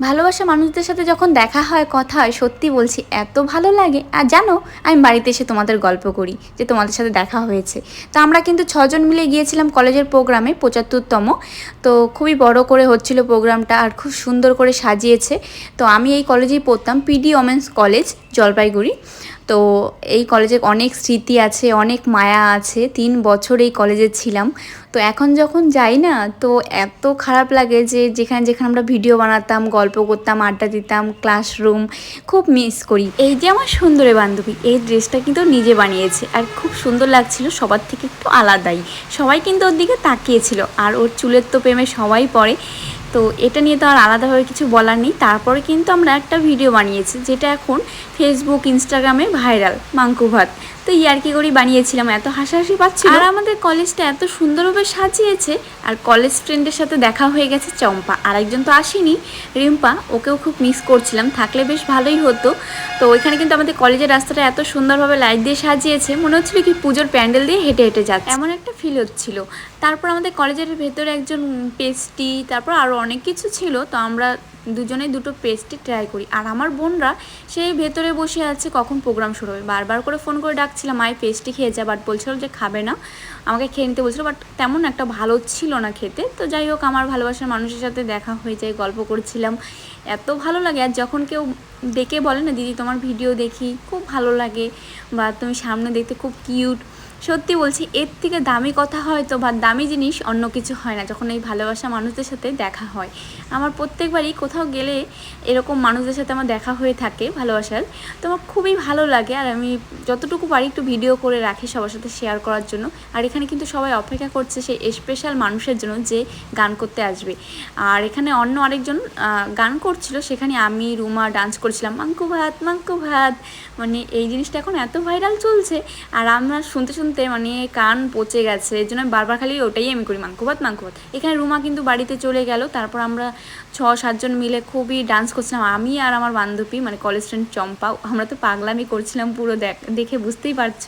ভালোবাসা মানুষদের সাথে যখন দেখা হয়, কথা হয়, সত্যি বলছি, এত ভালো লাগে। আর জানো, আমি বাড়িতে এসে তোমাদের গল্প করি, যে তোমাদের সাথে দেখা হয়েছে। তো আমরা কিন্তু ছজন মিলে গিয়েছিলাম কলেজের প্রোগ্রামে, পঁচাত্তরতম। তো খুবই বড় করে হচ্ছিল প্রোগ্রামটা আর খুব সুন্দর করে সাজিয়েছে। তো আমি এই কলেজেই পড়তাম পিডি ওমেন্স কলেজ, জলপাইগুড়ি। তো এই কলেজে অনেক স্মৃতি আছে, অনেক মায়া আছে। তিন বছর এই কলেজে ছিলাম। তো এখন যখন যাই না, তো এত খারাপ লাগে যে যেখানে যেখানে আমরা ভিডিও বানাতাম, গল্প করতাম, আড্ডা দিতাম ক্লাসরুম খুব মিস করি। এই যে আমার সুন্দরী বান্ধবী, এই ড্রেসটা কিন্তু নিজে বানিয়েছে। আর খুব সুন্দর লাগছিল, সবার থেকে একটু আলাদাই। সবাই কিন্তু ওর দিকে তাকিয়েছিল, আর ওর চুলের তো প্রেমে সবাই পড়ে। তো এটা নিয়ে তো আর আলাদাভাবে কিছু বলার নেই। তারপরে কিন্তু আমরা একটা ভিডিও বানিয়েছি যেটা এখন ফেসবুক ইনস্টাগ্রামে ভাইরাল মাংকু ভাত। তো ইয়ার্কি করেই বানিয়েছিলাম এত হাসাহাসি পাচ্ছি আর আমাদের কলেজটা এত সুন্দরভাবে সাজিয়েছে আর কলেজ ফ্রেন্ডের সাথে দেখা হয়ে গেছে চম্পা। আরেকজন তো আসেনি রিম্পা ওকেও খুব মিস করছিলাম থাকলে বেশ ভালোই হতো। তো ওইখানে কিন্তু আমাদের কলেজের রাস্তাটা এত সুন্দরভাবে লাইট দিয়ে সাজিয়েছে মনে হচ্ছিল কি পুজোর প্যান্ডেল দিয়ে হেঁটে হেঁটে যাচ্ছে। এমন একটা ফিল হচ্ছিল। তারপর আমাদের কলেজের ভেতরে একজন পেস্টি, তারপর আরও অনেক কিছু ছিল, তো আমরা দুজনেই দুটো পেস্টি ট্রাই করি। আর আমার বোনরা সেই ভেতরে বসে আছে কখন প্রোগ্রাম শুরু হবে। বারবার করে ফোন করে ডাকছিলাম মায়ের পেস্টি খেয়ে যা। বাট বলছিল যে খাবে না। আমাকে খেয়ে নিতে বলছিল বাট তেমন একটা ভালো ছিল না খেতে। তো যাই হোক, আমার ভালোবাসার মানুষের সাথে দেখা হয়ে যায়, গল্প করছিলাম। এত ভালো লাগে। আর যখন কেউ ডেকে বলে না, দিদি, তোমার ভিডিও দেখি, খুব ভালো লাগে বা তুমি সামনে দেখতে খুব কিউট সত্যি বলছি, এর থেকে দামি কথা হয়তো বা দামি জিনিস অন্য কিছু হয় না, যখন এই ভালোবাসা মানুষদের সাথে দেখা হয়। আমার প্রত্যেকবারই কোথাও গেলে এরকম মানুষদের সাথে আমার দেখা হয়ে থাকে ভালোবাসার। তো আমার খুবই ভালো লাগে আর আমি যতটুকু পারি একটু ভিডিও করে রাখি সবার সাথে শেয়ার করার জন্য। আর এখানে কিন্তু সবাই অপেক্ষা করছে সেই স্পেশাল মানুষের জন্য যে গান করতে আসবে। আর এখানে অন্য আরেকজন গান করছিল, সেখানে আমি, রুমা ডান্স করছিলাম মাঙ্কু ভাত মাঙ্কু ভাত মানে এই জিনিসটা এখন এত ভাইরাল চলছে। আর আমরা শুনতে শুনতে শুনতে মানে কান পচে গেছে, এই জন্য বারবার খালি ওটাই আমি করি মাংকভাত মাংকভাত এখানে রুমা কিন্তু বাড়িতে চলে গেল, তারপর আমরা ছ সাতজন মিলে খুবই ডান্স করছিলাম। আমি আর আমার বান্ধবী মানে কলেজ ফ্রেন্ড চম্পা, আমরা তো পাগলামি করছিলাম পুরো দেখ, দেখে বুঝতেই পারছ।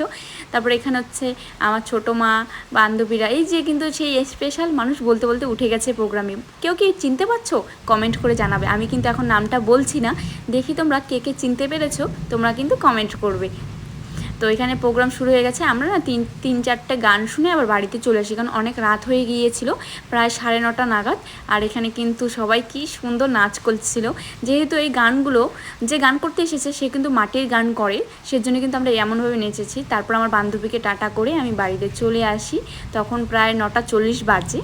তারপর এখানে হচ্ছে আমার ছোটো মা, বান্ধবীরা, এই যে কিন্তু সেই স্পেশাল মানুষ বলতে বলতে উঠে গেছে প্রোগ্রামে কেউ কি চিনতে পারছ? কমেন্ট করে জানাবে। আমি কিন্তু এখন নামটা বলছি না। দেখি তোমরা কে কে চিনতে পেরেছ, তোমরা কিন্তু কমেন্ট করবে। তো এখানে প্রোগ্রাম শুরু হয়ে গেছে। আমরা না তিন তিন, চারটে গান শুনে আবার বাড়িতে চলে আসি। কারণ অনেক রাত হয়ে গিয়েছিল, প্রায় সাড়ে নটা নাগাদ। আর এখানে কিন্তু সবাই কি সুন্দর নাচ করছিল। যেহেতু এই গানগুলো, যে গান করতে এসেছে, সে কিন্তু মাটির গান করে। সেজন্য কিন্তু আমরা এমনভাবে নেচেছি। তারপর আমার বান্ধবীকে টাটা করে আমি বাড়িতে চলে আসি। তখন প্রায় নটা চল্লিশ বাজে।